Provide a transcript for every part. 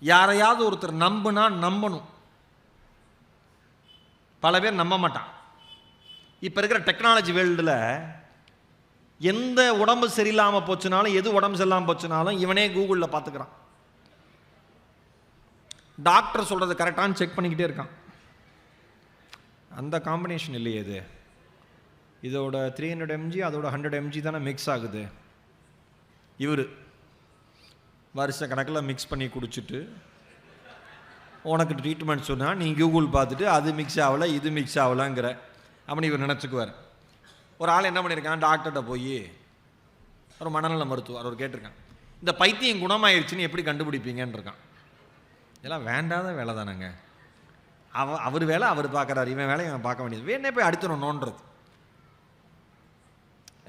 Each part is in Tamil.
யாரையாவது ஒருத்தர் நம்புனா நம்பணும். பல பேர் நம்ப மாட்டான். இப்போ இருக்கிற டெக்னாலஜி வேர்ல்டில் எந்த உடம்பு சரியில்லாமல் போச்சுனாலும் எது உடம்பு சரியில்லாமல் போச்சுனாலும் இவனே கூகுளில் பார்த்துக்கிறான். டாக்டர் சொல்கிறது கரெக்டானு செக் பண்ணிக்கிட்டே இருக்கான். அந்த காம்பினேஷன் இல்லையே இது. இதோட த்ரீ ஹண்ட்ரட் எம்ஜி அதோட ஹண்ட்ரட் எம்ஜி தானே மிக்ஸ் ஆகுது. இவர் வருஷ கணக்கில் மிக்ஸ் பண்ணி குடிச்சிட்டு உனக்கு ட்ரீட்மெண்ட் சொன்னால் நீ கூகுள் பார்த்துட்டு அது மிக்ஸ் ஆகலை இது மிக்ஸ் ஆகலைங்கிற. அப்படின்னு இவர் நினச்சிக்குவார். ஒரு ஆள் என்ன பண்ணியிருக்கான் டாக்டர்கிட்ட போய் ஒரு மனநல மருத்துவர் அவர் கேட்டிருக்கான் இந்த பைத்தியம் குணமாயிருச்சுன்னு எப்படி கண்டுபிடிப்பீங்கன்னு இருக்கான் இதெல்லாம் வேண்டாத வேலை தானேங்க. அவ அவர் வேலை அவர் பார்க்குறாரு இவன் வேலையை இவன் பார்க்க வேண்டியது. வேணே போய் அடிச்சிடும் நோன்றது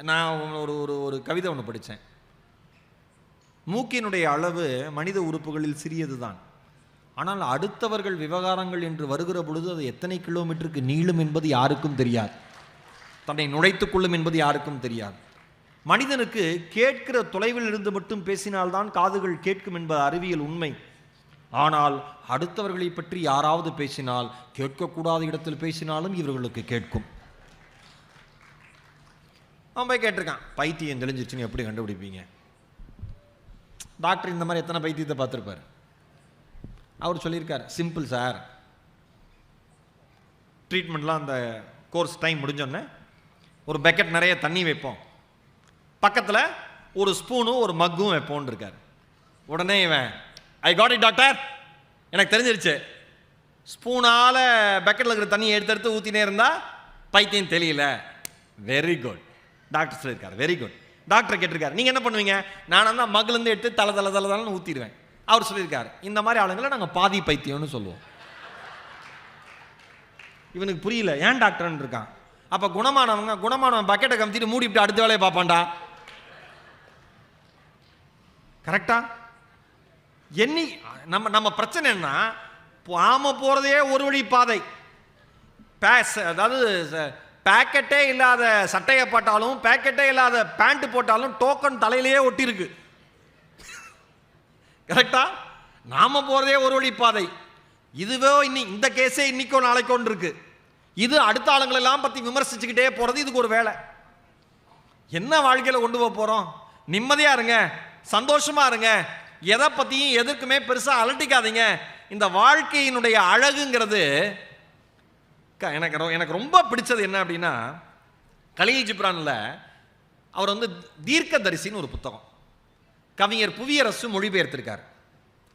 நான் ஒரு ஒரு ஒரு கவிதை ஒன்று படித்தேன். மூக்கினுடைய அளவு மனித உறுப்புகளில் சிறியது தான் ஆனால் அடுத்தவர்கள் விவகாரங்கள் என்று வருகிற பொழுது அது எத்தனை கிலோமீட்டருக்கு நீளும் என்பது யாருக்கும் தெரியாது. தன்னை நுழைத்துக் கொள்ளும் என்பது யாருக்கும் தெரியாது. மனிதனுக்கு கேட்கிற தொலைவில் இருந்து மட்டும் பேசினால்தான் காதுகள் கேட்கும் என்பது அறிவியல் உண்மை. ஆனால் அடுத்தவர்களை பற்றி யாராவது பேசினால் கேட்கக்கூடாத இடத்தில் பேசினாலும் இவர்களுக்கு கேட்கும். அவன் போய் கேட்டிருக்கான் பைத்தியம் தெளிஞ்சிச்சுன்னு எப்படி கண்டுபிடிப்பீங்க? டாக்டர் இந்த மாதிரி எத்தனை பைத்தியத்தை பார்த்துருப்பார்? அவர் சொல்லியிருக்கார் சிம்பிள் சார் ட்ரீட்மெண்ட்லாம் அந்த கோர்ஸ் டைம் முடிஞ்சோடனே ஒரு பக்கெட் நிறைய தண்ணி வைப்போம். பக்கத்தில் ஒரு ஸ்பூனும் ஒரு மக்கும் வைப்போன் இருக்கார். உடனே இவன் ஐ காட் இட் டாக்டர் எனக்கு தெரிஞ்சிருச்சு. ஸ்பூனால் பக்கெட்டில் இருக்கிற தண்ணியை எடுத்து எடுத்து ஊற்றினே இருந்தால் பைத்தியம் தெரியல வெரி குட் டாக்டர் சொல்லியிருக்கார் வெரி குட் டாக்டர் கேட்டிருக்காரு. நீங்கள் என்ன பண்ணுவீங்க? நான் தான் மகிழ்ந்து எடுத்து தலை தலை தலை தலைன்னு ஊற்றிடுவேன் அவர் சொல்லியிருக்காரு. இந்த மாதிரி ஆளுங்களை நாங்கள் பாதி பைத்தியம்னு சொல்லுவோம். இவனுக்கு புரியல. ஏன் டாக்டர்னு இருக்கான்? அப்போ குணமானவங்க குணமானவன் பக்கெட்டை கமித்திட்டு மூடிவிட்டு அடுத்த வேலையை பார்ப்பான்டா. கரெக்டா எண்ணி நம்ம நம்ம பிரச்சனை என்ன ஆம போகிறதே ஒரு வழி பாதை. பேஸ் அதாவது பேக்கெட்டே இல்லாத சட்டையை போட்டாலும் பேக்கெட்டே இல்லாத பேண்ட் போட்டாலும் டோக்கன் தலையிலேயே ஒட்டியிருக்கு. கரெக்டா நாம் போகிறதே ஒரு வழி பாதை. இதுவே இன்னி இந்த கேஸே இன்னைக்கோ நாளைக்கோன்னு இருக்கு இது அடுத்த ஆளுங்களெல்லாம் பற்றி விமர்சிச்சுக்கிட்டே போகிறது இதுக்கு ஒரு வேலை. என்ன வாழ்க்கையில் கொண்டு போக போகிறோம் நிம்மதியாக இருங்க சந்தோஷமாக இருங்க. எதை பற்றியும் எதற்குமே பெருசாக அலட்டிக்காதீங்க. இந்த வாழ்க்கையினுடைய அழகுங்கிறது எனக்கு எனக்கு ரொம்ப பிடிச்சது என்ன அப்படின்னா கலியில் ஜிப்ரானில் அவர் வந்து தீர்க்கதரிசின்னு ஒரு புத்தகம். கவிஞர் புவியரசு மொழிபெயர்த்திருக்கார்.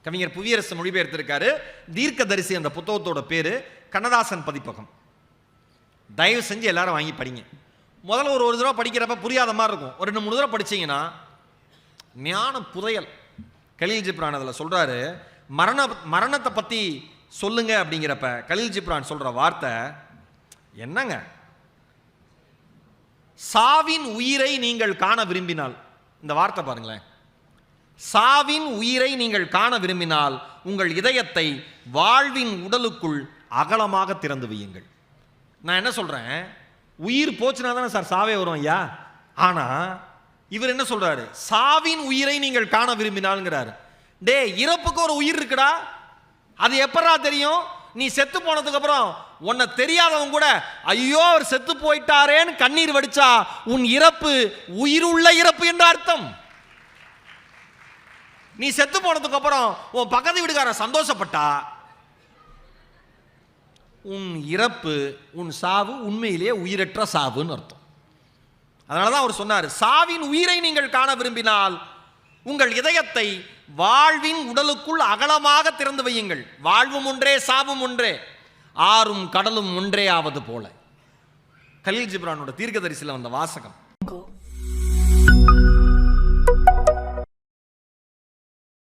கவிஞர் புவியரசு மொழிபெயர்த்திருக்காரு. தீர்க்கதரிசி அந்த புத்தகத்தோட பேர் கண்ணதாசன் பதிப்பகம். தயவு செஞ்சு எல்லாரும் வாங்கி படிங்க. முதல்ல ஒரு ஒரு தடவை படிக்கிறப்ப புரியாத மாதிரி இருக்கும். ஒரு ரெண்டு மூணு தடவை படிச்சீங்கன்னா ஞான புதையல். கலீல் ஜிப்ரான் அதில் சொல்கிறாரு மரண மரணத்தை பற்றி சொல்லுங்க அப்படிங்கிறப்ப கலில் ஜிப்ரான் சொல்கிற வார்த்தை என்னங்க? சாவின் உயிரை நீங்கள் காண விரும்பினால் இந்த வார்த்தை பாருங்களேன். சாவின் உயிரை நீங்கள் காண விரும்பினால் உங்கள் இதயத்தை வாழ்வின் உடலுக்குள் அகலமாக திறந்து வையுங்கள். நான் என்ன சொல்றேன்? உயிர் போச்சுனா தானே சார் சாவே வரும் ஐயா. ஆனா இவர் என்ன சொல்றாரு? சாவின் உயிரை நீங்கள் காண விரும்பினாலுங்கிறாரு. டே இறப்புக்கு ஒரு உயிர் இருக்குடா. அது எப்படா தெரியும்? நீ செத்து போனதுக்கு அப்புறம் உன்னை தெரியாதவன் கூட ஐயோ அவர் செத்து போயிட்டாரேன்னு கண்ணீர் வடிச்சா உன் இறப்பு உயிருள்ள இறப்பு என்ற அர்த்தம். நீ செத்து போனதுக்கு அப்புறம் உன் பக்கத்து வீட்டுக்காரன் சந்தோஷப்பட்டா? உன் இறப்பு உன் சாவு உண்மையிலேயே உயிரற்ற சாவுன்னு அர்த்தம். அதனால தான் அவர் சொன்னார் சாவின் உயிரை நீங்கள் காண விரும்பினால் உங்கள் இதயத்தை வாழ்வின் உடலுக்குள் அகலமாக திறந்து வையுங்கள். வாழ்வும் ஒன்றே சாவும் ஒன்றே. ஆறும் கடலும் ஒன்றே ஆவது போல. கலீல் ஜிப்ரானோட தீர்க்கதரிசியில் வந்த வாசகம்.